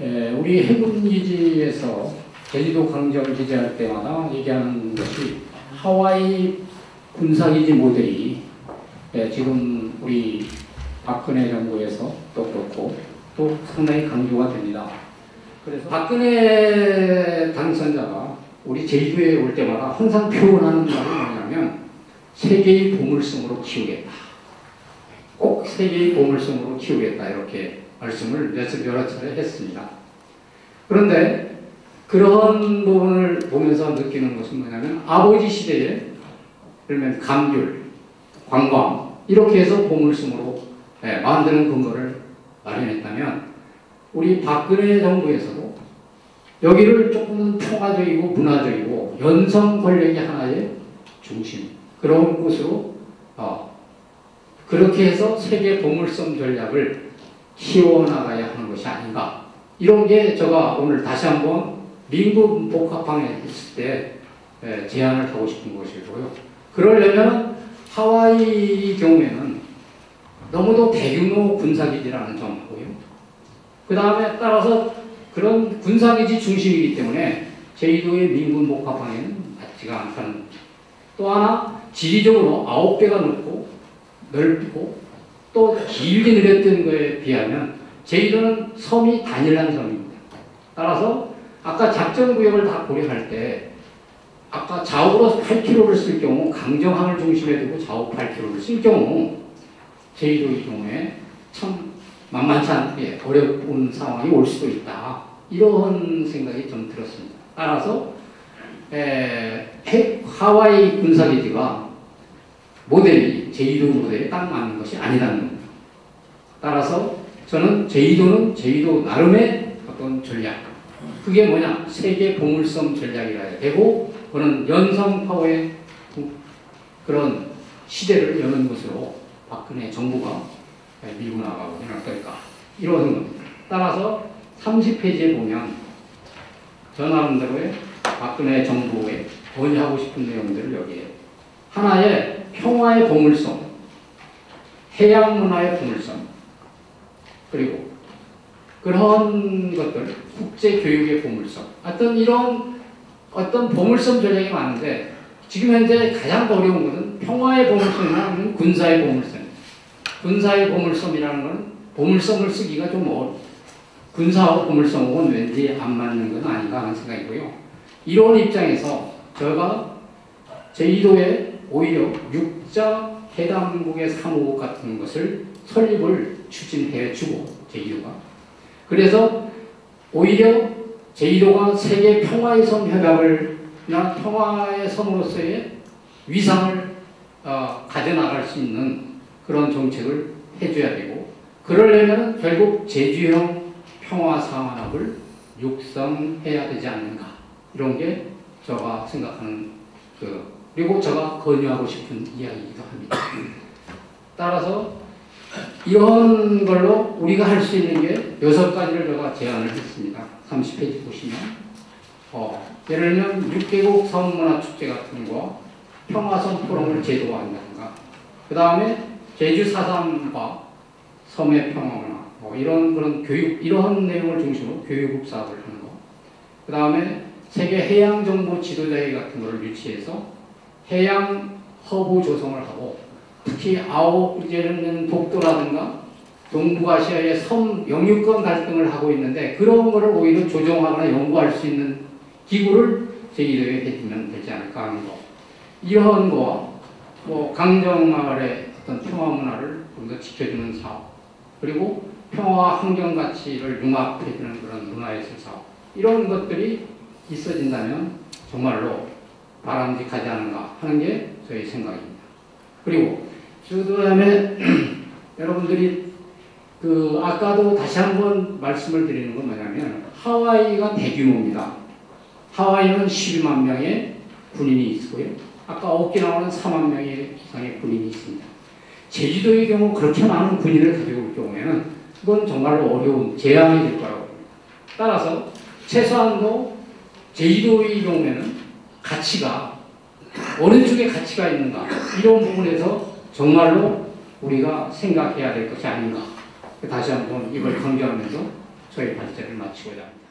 에, 우리 해군기지에서 제주도 강정을 기재할 때마다 얘기하는 것이 하와이 군사기지 모델이 에, 지금 우리 박근혜 정부에서 또 그렇고 또 상당히 강조가 됩니다. 그래서 박근혜 당선자가 우리 제주도에 올 때마다 항상 표현하는 말이 뭐냐면 세계의 보물섬으로 키우겠다. 꼭 세계의 보물섬으로 키우겠다. 이렇게 말씀을 여러 차례 했습니다. 그런데 그런 부분을 보면서 느끼는 것은 뭐냐면 아버지 시대에 그러면 감귤, 관광 이렇게 해서 보물섬으로 네, 만드는 근거를 마련했다면 우리 박근혜 정부에서도 여기를 조금 평화적이고 문화적이고 연성 권력의 하나의 중심 그런 곳으로 어, 그렇게 해서 세계 보물섬 전략을 키워나가야 하는 것이 아닌가 이런 게 제가 오늘 다시 한번 민국 복합항에 있을 때 예, 제안을 하고 싶은 것이고요. 그러려면 하와이 경우에는 너무도 대규모 군사기지라는 점하고요. 그 다음에 따라서 그런 군사기지 중심이기 때문에 제주도의 민군 복합항에는 맞지가 않다는 또 하나 지리적으로 아홉 배가 넓고 넓고 또 길게 늘렸던 것에 비하면 제주도는 섬이 단일한 섬입니다. 따라서 아까 작전구역을 다 고려할 때 아까 좌우로 8km를 쓸 경우 강정항을 중심에 두고 좌우 8km를 쓸 경우 제주도의 경우에 참 만만치 않게 어려운 상황이 올 수도 있다. 이런 생각이 좀 들었습니다. 따라서 에, 하와이 군사기지가 모델이 제주도 모델에 딱 맞는 것이 아니라는 겁니다. 따라서 저는 제주도는 제주도 나름의 어떤 전략 그게 뭐냐 세계 보물섬 전략이라 해야 되고 그는 연성 파워의 그런 시대를 여는 것으로 박근혜 정부가 밀고 나가고 어떨까 이런 겁니다. 따라서 30페이지에 보면 저 나름대로의 박근혜 정부의 건의하고 싶은 내용들을 여기에 하나의 평화의 보물섬, 해양 문화의 보물섬, 그리고 그런 것들, 국제 교육의 보물섬, 어떤 이런 어떤 보물섬 전략이 많은데 지금 현재 가장 어려운 것은 평화의 보물섬이나 군사의 보물섬. 군사의 보물섬이라는 것은 보물섬을 쓰기가 좀 어려. 군사하고 보물섬은 왠지 안 맞는 건 아닌가 하는 생각이고요. 이런 입장에서 제가 제주도에 오히려 육자 해당 국의 사무국 같은 것을 설립을 추진해 주고 제주도가. 그래서 오히려 제주도가 세계 평화의 섬 협약을 나 평화의 섬으로서의 위상을 어, 가져나갈 수 있는 그런 정책을 해줘야 되고 그러려면 결국 제주형 평화상환업을 육성해야 되지 않는가. 이런 게 제가 생각하는 그 그리고 제가 권유하고 싶은 이야기이기도 합니다. 따라서 이런 걸로 우리가 할 수 있는 게 여섯 가지를 제가 제안을 했습니다. 30페이지 보시면 어, 예를 들면 6개국 섬문화축제 같은 거 평화섬 포럼을 제도화한다든가 그 다음에 제주 사상과 섬의 평화문화 뭐 이런 그런 교육 이러한 내용을 중심으로 교육국 사업을 하는 거. 그 다음에 세계 해양 정보 지도자회 같은 거를 유치해서 해양 허브 조성을 하고 특히 아홉 이제는 독도라든가 동북아시아의 섬 영유권 갈등을 하고 있는데 그런 거를 오히려 조정하거나 연구할 수 있는 기구를 제기도에 해주면 되지 않을까 하는 거. 이러한 거와 뭐 강정마을의 어떤 평화 문화를 좀 더 지켜주는 사업 그리고 평화 환경 가치를 융합해주는 그런 문화예술 사업 이런 것들이 있어진다면 정말로 바람직하지 않은가 하는 게 저희 생각입니다. 그리고 그 다음에 여러분들이 그 아까도 다시 한번 말씀을 드리는 건 뭐냐면 하와이가 대규모입니다. 하와이는 12만 명의 군인이 있고요. 아까 오키나와는 4만 명의 이상의 군인이 있습니다. 제주도의 경우 그렇게 많은 군인을 가지고 올 경우에는 그건 정말로 어려운 재앙이 될 거라고 봅니다. 따라서 최소한도 제주도의 경우에는 가치가 어느 쪽에 가치가 있는가 이런 부분에서 정말로 우리가 생각해야 될 것이 아닌가 다시 한번 이걸 강조하면서 저희 발제를 마치고자 합니다.